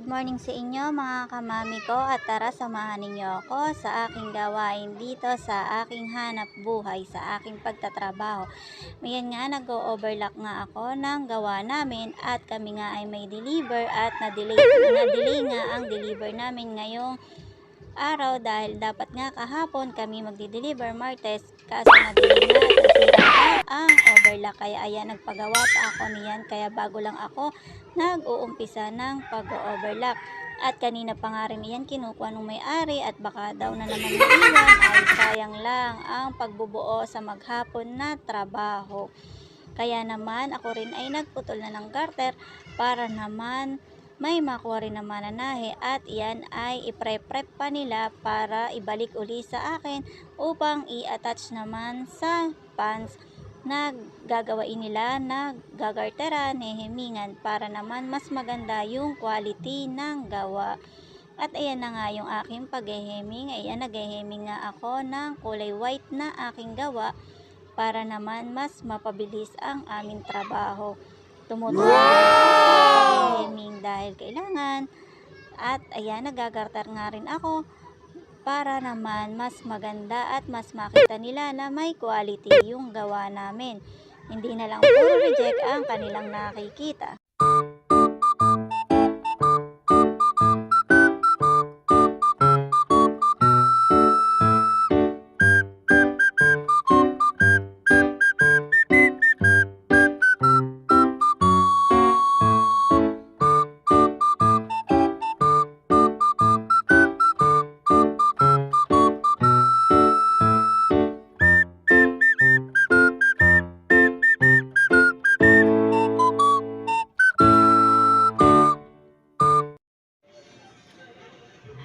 good morning sa inyo mga kamami ko at tara samahan ninyo ako sa aking gawain dito sa aking hanap buhay, sa aking pagtatrabaho. Ngayon nga nag-overlock nga ako ng gawa namin at kami nga ay may deliver at na-delay, na-delay nga ang deliver namin ngayong araw dahil dapat nga kahapon kami magdi-deliver Martes kaso na-delay nga at nasira nga overlock kaya ayan nagpagawa pa ako niyan kaya bago lang ako nag-uumpisa ng pag-overlock. At kanina pa nga rin iyan kinukuha ng may-ari at baka daw na naman maiwan ay sayang lang ang pagbubuo sa maghapon na trabaho. Kaya naman ako rin ay nagputol na ng garter para naman may makuha rin na mananahe at iyan ay ipre-prep pa nila para ibalik uli sa akin upang i-attach naman sa pants na gagawain nila na gagarteran, hehemingan para naman mas maganda yung quality ng gawa. At ayan na nga yung aking pagheheming. Ayan, nagheheming nga ako ng kulay white na aking gawa para naman mas mapabilis ang aming trabaho. Tumutulong wow! pagheheming dahil kailangan. At ayan, nagagartar nga rin ako para naman mas maganda at mas makita nila na may quality yung gawa namin. Hindi na lang puro reject ang kanilang nakikita.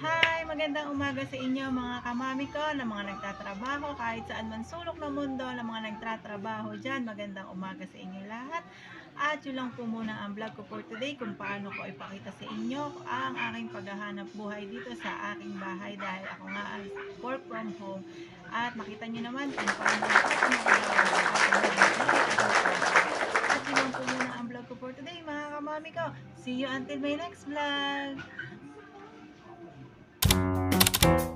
Hi! Magandang umaga sa inyo mga kamami ko na mga nagtatrabaho kahit saan man sulok ng mundo na mga nagtatrabaho dyan. Magandang umaga sa inyo lahat. At yun lang po muna ang vlog ko for today kung paano ko ipakita sa inyo ang aking paghahanap buhay dito sa aking bahay dahil ako nga ay work from home. At makita nyo naman kung paano ako. At yun lang po muna ang vlog ko for today mga kamami ko. See you until my next vlog! thank you